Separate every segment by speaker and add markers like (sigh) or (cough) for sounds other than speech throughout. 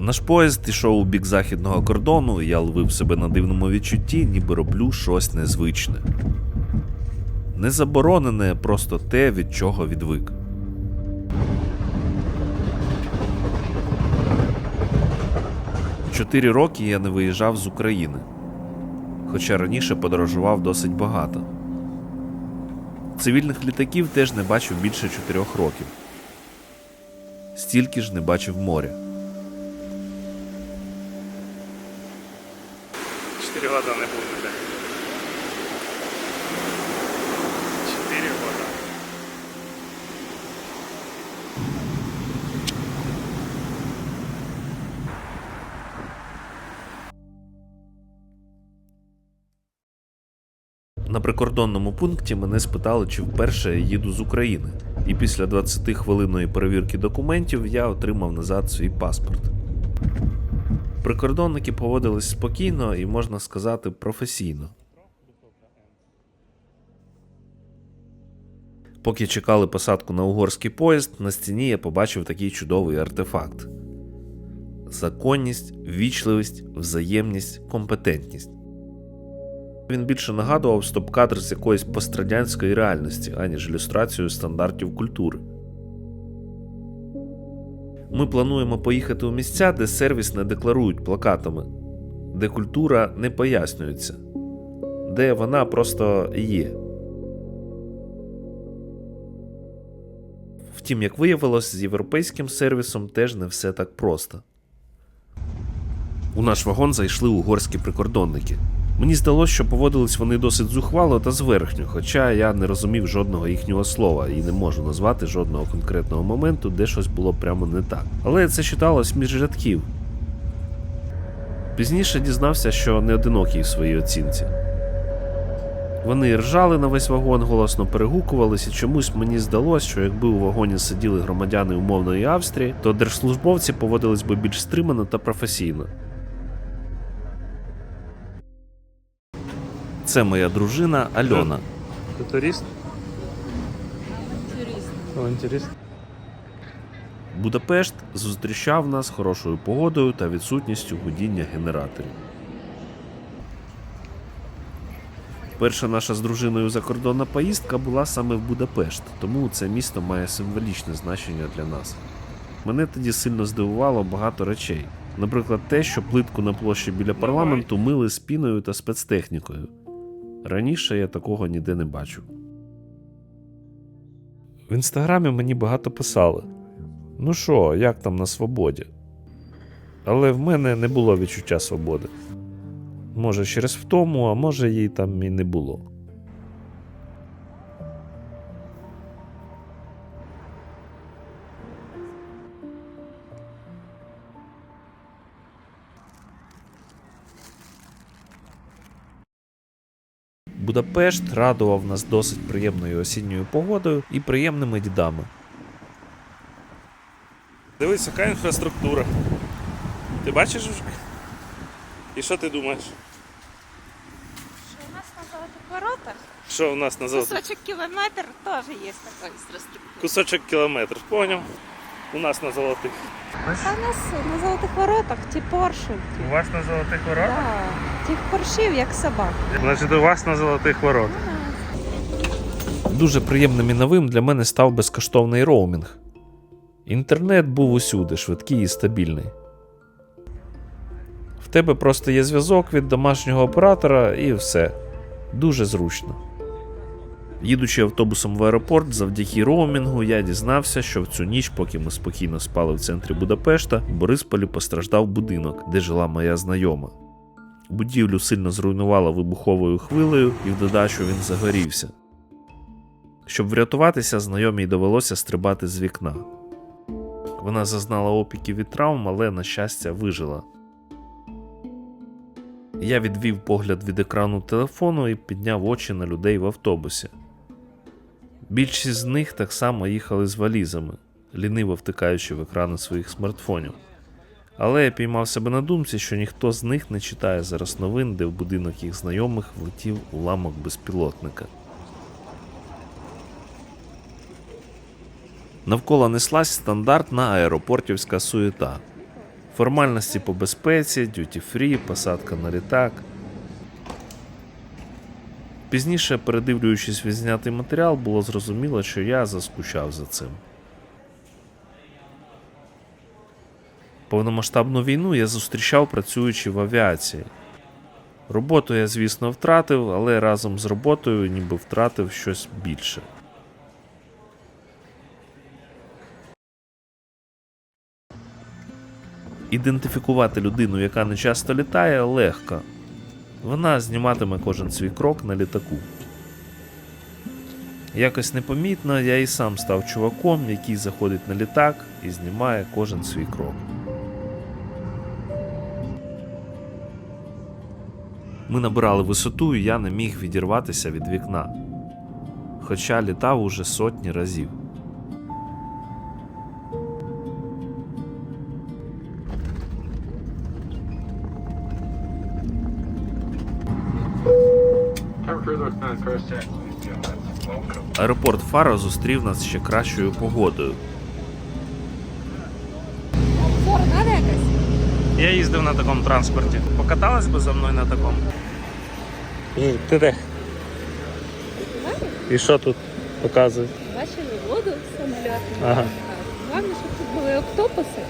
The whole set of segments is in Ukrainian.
Speaker 1: Наш поїзд ішов у бік західного кордону, і я ловив себе на дивному відчутті, ніби роблю щось незвичне. Не заборонене, просто те, від чого відвик. Чотири роки я не виїжджав з України, хоча раніше подорожував досить багато. Цивільних літаків теж не бачив більше чотирьох років. Стільки ж не бачив моря. На прикордонному пункті мене спитали, чи вперше я їду з України, і після 20-хвилинної перевірки документів я отримав назад свій паспорт. Прикордонники поводились спокійно і, можна сказати, професійно. Поки чекали посадку на угорський поїзд, на стіні я побачив такий чудовий артефакт: законність, вічливість, взаємність, компетентність. Він більше нагадував стоп-кадр з якоїсь пострадянської реальності, аніж ілюстрацію стандартів культури. Ми плануємо поїхати у місця, де сервіс не декларують плакатами, де культура не пояснюється, де вона просто є. Втім, як виявилось, з європейським сервісом теж не все так просто. У наш вагон зайшли угорські прикордонники. Мені здалося, що поводились вони досить зухвало та зверхньо, хоча я не розумів жодного їхнього слова і не можу назвати жодного конкретного моменту, де щось було прямо не так. Але це читалось між рядків. Пізніше дізнався, що не одинокий в своїй оцінці. Вони ржали на весь вагон, голосно перегукувались, і чомусь мені здалося, що якби у вагоні сиділи громадяни умовної Австрії, то держслужбовці поводились би більш стримано та професійно. Це моя дружина Альона.
Speaker 2: Ти турист? Авантюрист.
Speaker 1: Будапешт зустрічав нас хорошою погодою та відсутністю гудіння генераторів. Перша наша з дружиною закордонна поїздка була саме в Будапешт, тому це місто має символічне значення для нас. Мене тоді сильно здивувало багато речей. Наприклад, те, що плитку на площі біля парламенту мили з піною та спецтехнікою. Раніше я такого ніде не бачив. В інстаграмі мені багато писали. Ну що, як там на свободі? Але в мене не було відчуття свободи. Може, через втому, а може, їй там і не було. Будапешт радував нас досить приємною осінньою погодою і приємними дідами.
Speaker 2: Дивись, яка інфраструктура. Ти бачиш? І що ти думаєш?
Speaker 3: Что у нас на Золотых воротах?
Speaker 2: Що у нас на золотих?
Speaker 3: Кусочек километр тоже есть такой инфраструктура.
Speaker 2: Кусочок кілометр, поняв? У нас на золотих.
Speaker 3: А у нас на Золотих воротах ті поршень.
Speaker 2: У вас на золотих воротах?
Speaker 3: Да. Тих поршів, як собак.
Speaker 2: Значить, у вас на золотих воротах.
Speaker 1: Дуже приємним і новим для мене став безкоштовний роумінг. Інтернет був усюди, швидкий і стабільний. В тебе просто є зв'язок від домашнього оператора і все. Дуже зручно. Їдучи автобусом в аеропорт, завдяки роумінгу, я дізнався, що в цю ніч, поки ми спокійно спали в центрі Будапешта, в Борисполі постраждав будинок, де жила моя знайома. Будівлю сильно зруйнувало вибуховою хвилею, і в додачу він загорівся. Щоб врятуватися, знайомій довелося стрибати з вікна. Вона зазнала опіків від травм, але, на щастя, вижила. Я відвів погляд від екрану телефону і підняв очі на людей в автобусі. Більшість з них так само їхали з валізами, ліниво втикаючи в екрани своїх смартфонів. Але я піймав себе на думці, що ніхто з них не читає зараз новин, де в будинок їх знайомих влетів уламок безпілотника. Навколо неслась стандартна аеропортівська суєта. Формальності по безпеці, дюті-фрі, посадка на літак. Пізніше, передивлюючись відзнятий матеріал, було зрозуміло, що я заскучав за цим. Повномасштабну війну я зустрічав працюючи в авіації. Роботу я, звісно, втратив, але разом з роботою ніби втратив щось більше. Ідентифікувати людину, яка не часто літає, легко. Вона зніматиме кожен свій крок на літаку. Якось непомітно я і сам став чуваком, який заходить на літак і знімає кожен свій крок. Ми набирали висоту, і я не міг відірватися від вікна. Хоча літав уже сотні разів. Аеропорт Фаро зустрів нас ще кращою погодою.
Speaker 2: Я їздив на такому транспорті. Покаталась би за мною на такому. Ти де? І що тут показують?
Speaker 3: Бачили воду самоліт.
Speaker 2: Ага.
Speaker 3: Головне, щоб тут були октопуси.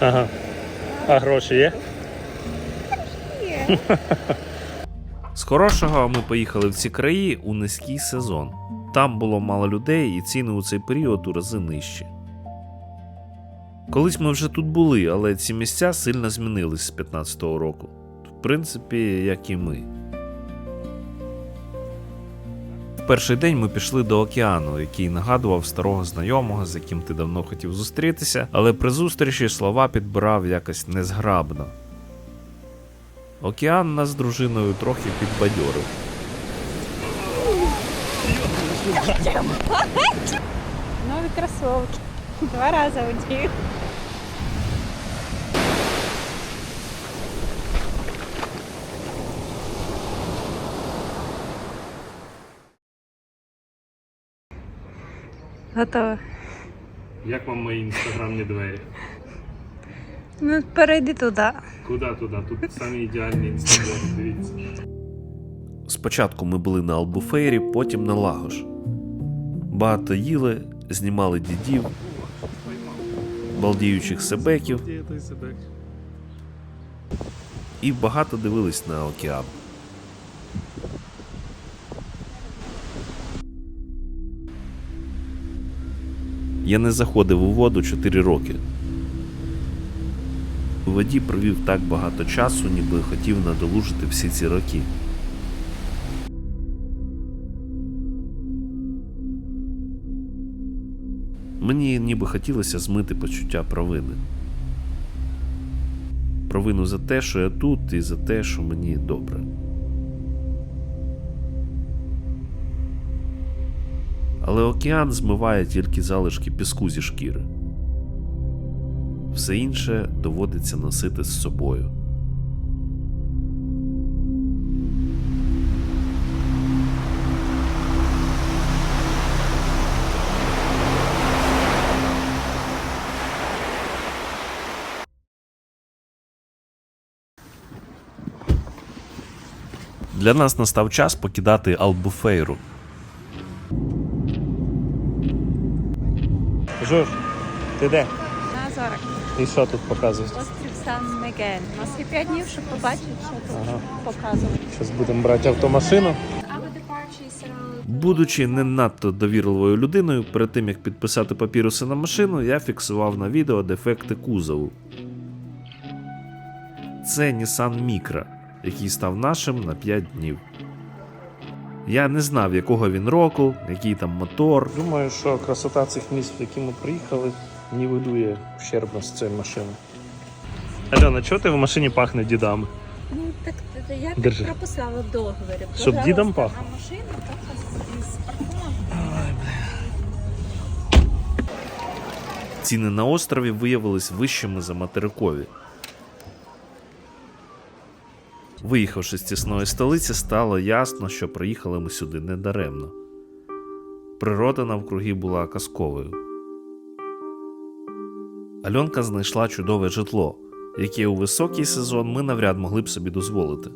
Speaker 2: Ага. А гроші є?
Speaker 3: Є.
Speaker 1: З хорошого ми поїхали в ці краї у низький сезон. Там було мало людей, і ціни у цей період у рази нижчі. Колись ми вже тут були, але ці місця сильно змінились з 15-го року. В принципі, як і ми. Перший день ми пішли до океану, який нагадував старого знайомого, з яким ти давно хотів зустрітися, але при зустрічі слова підбирав якось незграбно. Океан нас з дружиною трохи підбадьорив.
Speaker 3: Нові кросовки. Два рази одів. Готово.
Speaker 2: Як вам мої інстаграмні двері?
Speaker 3: Ну, перейди туди.
Speaker 2: Куди туди? Тут самі ідеальні інстаграм, дивіться.
Speaker 1: Спочатку ми були на Албуфейрі, потім на Лагош. Багато їли, знімали дідів, балдіючих себеків і багато дивились на океан. Я не заходив у воду 4 роки. У воді провів так багато часу, ніби хотів надолужити всі ці роки. Мені ніби хотілося змити почуття провини. Провину за те, що я тут, і за те, що мені добре. Але океан змиває тільки залишки піску зі шкіри. Все інше доводиться носити з собою. Для нас настав час покидати Албуфейру.
Speaker 2: Жур, ти де?
Speaker 3: На Азорах.
Speaker 2: І що тут показують?
Speaker 3: Острів Сан Меген. У нас є 5 днів, щоб побачити, що тут
Speaker 2: Ага.
Speaker 3: показувати.
Speaker 2: Зараз будемо брати автомашину.
Speaker 1: Будучи не надто довірливою людиною, перед тим як підписати папіруси на машину, я фіксував на відео дефекти кузову. Це Nissan Micra, який став нашим на 5 днів. Я не знав, якого він року, який там мотор.
Speaker 2: Думаю, що красота цих місць, в які ми приїхали, нівелює ущербність цієї машини. Альона, чого ти в машині пахне дідами?
Speaker 3: Ну так це я
Speaker 2: Держи.
Speaker 3: прописала в договорі.
Speaker 2: Щоб дідом
Speaker 3: Пожалуйста,
Speaker 2: пахло?
Speaker 3: На машину так з парфумом.
Speaker 1: Ціни на острові виявились вищими за материкові. Виїхавши з тісної столиці, стало ясно, що приїхали ми сюди недаремно. Природа навкруги була казковою. Альонка знайшла чудове житло, яке у високий сезон ми навряд могли б собі дозволити.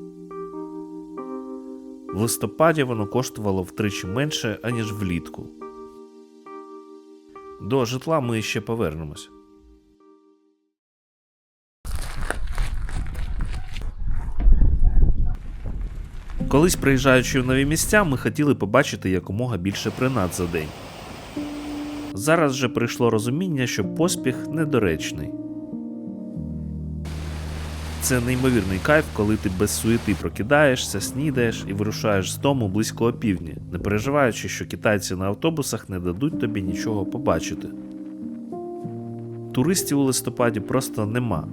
Speaker 1: В листопаді воно коштувало втричі менше, аніж влітку. До житла ми ще повернемось. Колись приїжджаючи в нові місця, ми хотіли побачити якомога більше принад за день. Зараз же прийшло розуміння, що поспіх недоречний. Це неймовірний кайф, коли ти без суєти прокидаєшся, снідаєш і вирушаєш з дому близько опівдні, не переживаючи, що китайці на автобусах не дадуть тобі нічого побачити. Туристів у листопаді просто нема.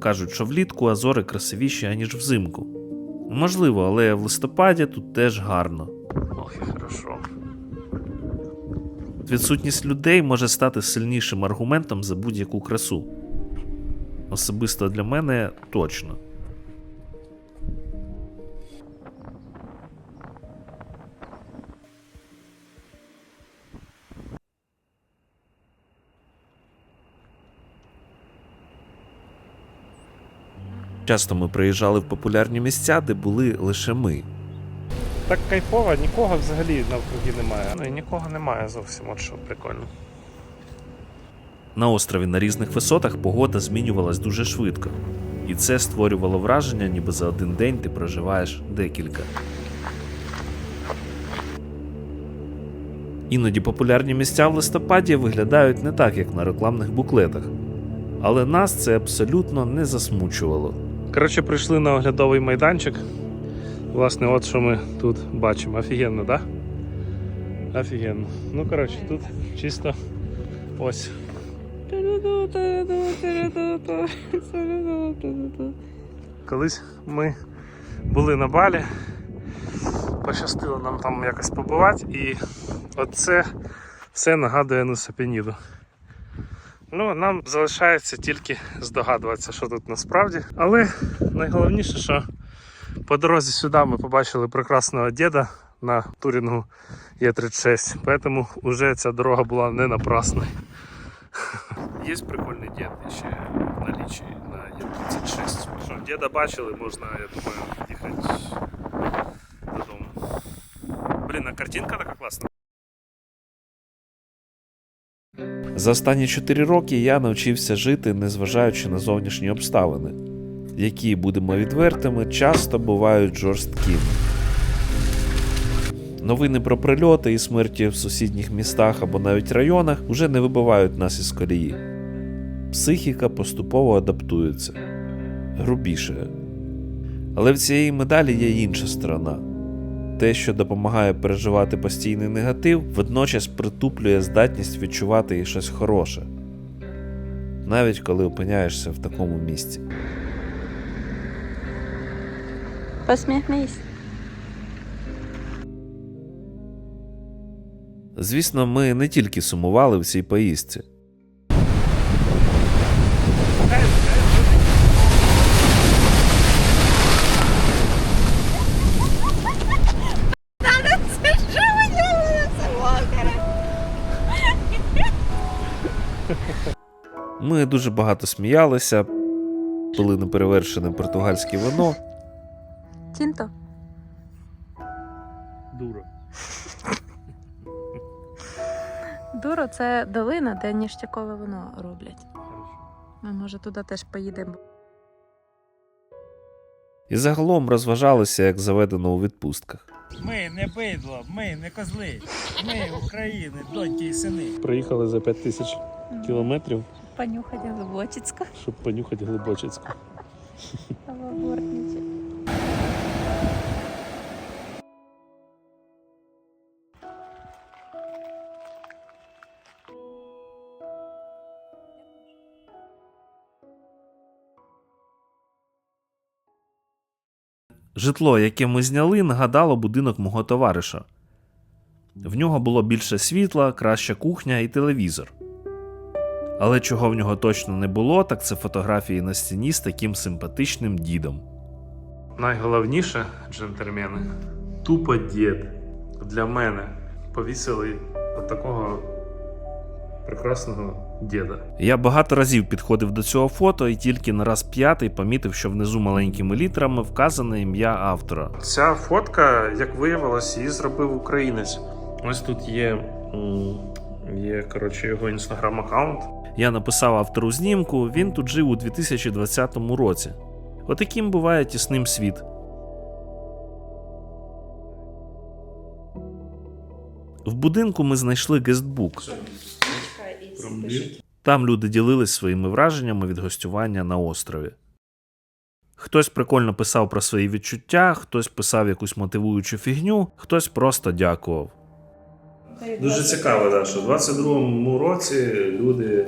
Speaker 1: Кажуть, що влітку Азори красивіші, аніж взимку. Можливо, але в листопаді тут теж гарно.
Speaker 2: Ох, і хорошо.
Speaker 1: Відсутність людей може стати сильнішим аргументом за будь-яку красу. Особисто для мене точно. Часто ми приїжджали в популярні місця, де були лише ми.
Speaker 2: Так кайфово, нікого взагалі навкруги немає. Ну і нікого немає зовсім, от що прикольно.
Speaker 1: На острові на різних висотах погода змінювалась дуже швидко, і це створювало враження, ніби за один день ти проживаєш декілька. Іноді популярні місця в листопаді виглядають не так, як на рекламних буклетах, але нас це абсолютно не засмучувало.
Speaker 2: Коротше, прийшли на оглядовий майданчик. Власне, от що ми тут бачимо. Офігенно, так? Да? Офігенно. Ну, коротше, тут чисто ось. Колись ми були на балі, пощастило нам там якось побувати, і оце все нагадує Нусапеніду. Ну, нам залишається тільки здогадуватися, що тут насправді. Але найголовніше, що по дорозі сюди ми побачили прекрасного діда на турінгу Е36, тому вже ця дорога була не напрасною. (laughs) Є прикольний дід ще в налічі на Е36. Що, діда бачили, можна, я думаю, їхати додому. Блін, а картинка така класна.
Speaker 1: За останні 4 роки я навчився жити, незважаючи на зовнішні обставини, які, будемо відвертими, часто бувають жорсткими. Новини про прильоти і смерті в сусідніх містах або навіть районах уже не вибивають нас із колії. Психіка поступово адаптується, грубіше. Але в цієї медалі є інша сторона. Те, що допомагає переживати постійний негатив, водночас притуплює здатність відчувати і щось хороше, навіть коли опиняєшся в такому місці.
Speaker 3: Посміхнись.
Speaker 1: Звісно, ми не тільки сумували в цій поїздці.
Speaker 3: Це що ви робите, собака?
Speaker 1: Ми дуже багато сміялися, пили неперевершене португальське вино.
Speaker 3: Тінто.
Speaker 2: Дура.
Speaker 3: Дуро це долина, де ніштякове вино роблять. Ми, може, туди теж поїдемо.
Speaker 1: І загалом розважалися, як заведено у відпустках.
Speaker 4: Ми не бидло, ми не козли. Ми України, доньки і сини.
Speaker 2: Приїхали за 5 тисяч кілометрів,
Speaker 3: Понюхати Глибочицька
Speaker 2: щоб понюхати Глибочицьку.
Speaker 1: Житло, яке ми зняли, нагадало будинок мого товариша. В нього було більше світла, краща кухня і телевізор. Але чого в нього точно не було, так це фотографії на стіні з таким симпатичним дідом.
Speaker 2: Найголовніше, джентльмени, тупо дід. Для мене. повісили от такого прекрасного діда.
Speaker 1: Я багато разів підходив до цього фото і тільки на раз п'ятий помітив, що внизу маленькими літерами вказане ім'я автора.
Speaker 2: Ця фотка, як виявилось, її зробив українець. Ось тут є, є коротше, його інстаграм-аккаунт.
Speaker 1: Я написав автору знімку, він тут жив у 2020 році. Отаким буває тісним світ. В будинку ми знайшли гестбук. Там люди ділились своїми враженнями від гостювання на острові. Хтось прикольно писав про свої відчуття, хтось писав якусь мотивуючу фігню, хтось просто дякував.
Speaker 2: Дуже цікаво, да, що в 22-му році люди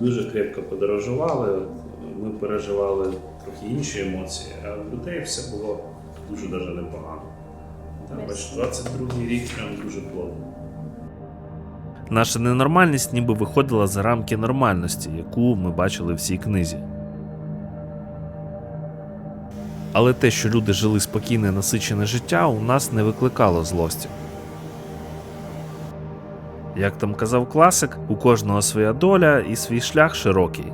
Speaker 2: дуже крепко подорожували. Ми переживали трохи інші емоції, а в людей все було дуже даже непогано. Та, бач, 22-й рік прям дуже плотно.
Speaker 1: Наша ненормальність ніби виходила за рамки нормальності, яку ми бачили в цій книзі. Але те, що люди жили спокійне насичене життя, у нас не викликало злості. Як там казав класик, у кожного своя доля і свій шлях широкий.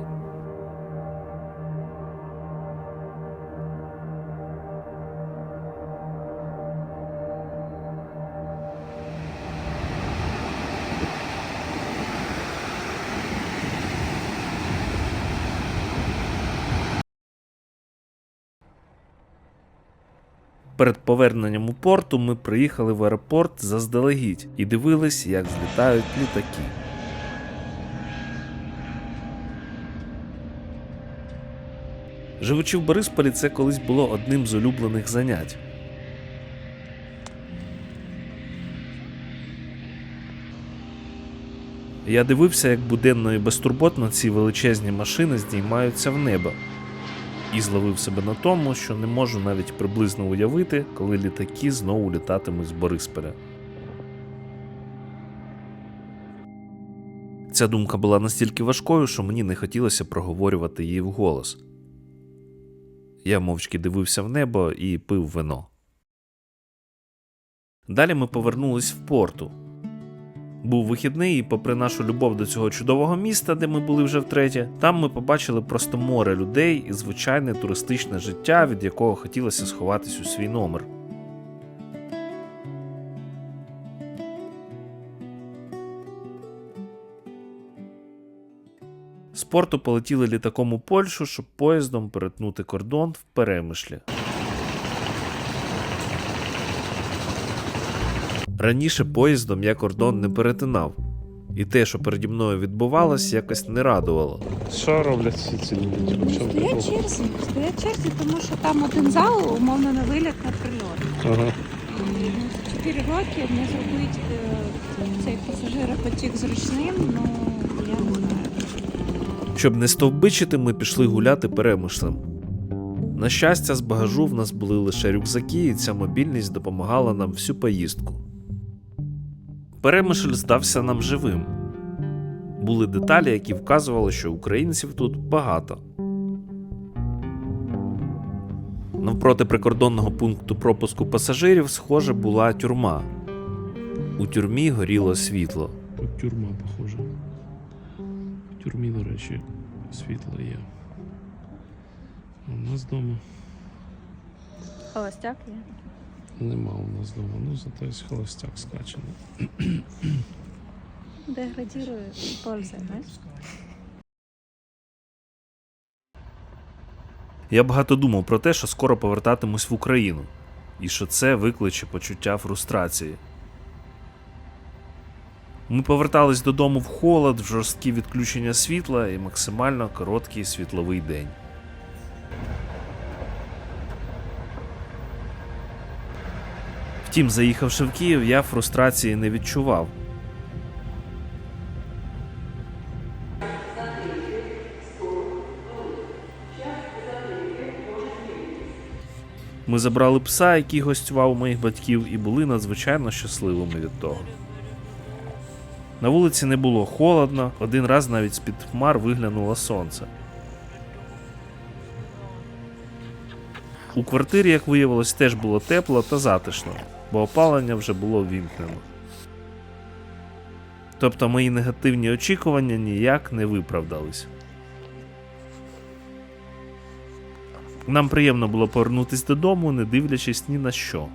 Speaker 1: Перед поверненням у порту ми приїхали в аеропорт заздалегідь і дивились, як злітають літаки. Живучи в Борисполі, це колись було одним з улюблених занять. Я дивився, як буденно і безтурботно ці величезні машини здіймаються в небо, і зловив себе на тому, що не можу навіть приблизно уявити, коли літаки знову літатимуть з Борисполя. Ця думка була настільки важкою, що мені не хотілося проговорювати її вголос. Я мовчки дивився в небо і пив вино. Далі ми повернулись в порту. Був вихідний, і попри нашу любов до цього чудового міста, де ми були вже втретє, там ми побачили просто море людей і звичайне туристичне життя, від якого хотілося сховатись у свій номер. З порту полетіли літаком у Польщу, щоб поїздом перетнути кордон в Перемишлі. Раніше поїздом я кордон не перетинав, і те, що переді мною відбувалось, якось не радувало.
Speaker 2: Що роблять всі ці люди? В чому
Speaker 3: Стоять
Speaker 2: прикол?
Speaker 3: черзі, стоять черзі, тому що там один зал, умовно, на виліт на прильот.
Speaker 2: Ага.
Speaker 3: Чотири роки не зробити е, цей пасажиропотік зручним, ну я не знаю.
Speaker 1: Щоб не стовбичити, ми пішли гуляти перемишлем. На щастя, з багажу в нас були лише рюкзаки, і ця мобільність допомагала нам всю поїздку. Перемишль здався нам живим. Були деталі, які вказували, що українців тут багато. Навпроти прикордонного пункту пропуску пасажирів, схоже, була тюрма. У тюрмі горіло світло.
Speaker 2: Тут тюрма, похоже. В тюрмі, до речі, світло є. У нас вдома
Speaker 3: Холостяк є.
Speaker 2: Нема у нас вдома. Ну, зато є холостяк скачаний. (coughs)
Speaker 3: Деградірує польза, знаєш?
Speaker 1: Я багато думав про те, що скоро повертатимусь в Україну, і що це викличе почуття фрустрації. Ми повертались додому в холод, в жорсткі відключення світла і максимально короткий світловий день. Втім, заїхавши в Київ, я фрустрації не відчував. Ми забрали пса, який гостював моїх батьків, і були надзвичайно щасливими від того. На вулиці не було холодно, один раз навіть з-під хмар виглянуло сонце. У квартирі, як виявилось, теж було тепло та затишно, бо опалення вже було вімкнено. Тобто мої негативні очікування ніяк не виправдались. Нам приємно було повернутися додому, не дивлячись ні на що.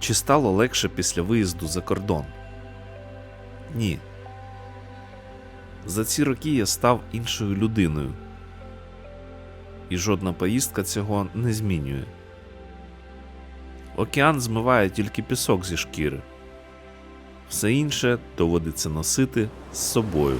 Speaker 1: Чи стало легше після виїзду за кордон? Ні. За ці роки я став іншою людиною. І жодна поїздка цього не змінює. Океан змиває тільки пісок зі шкіри. Все інше доводиться носити з собою.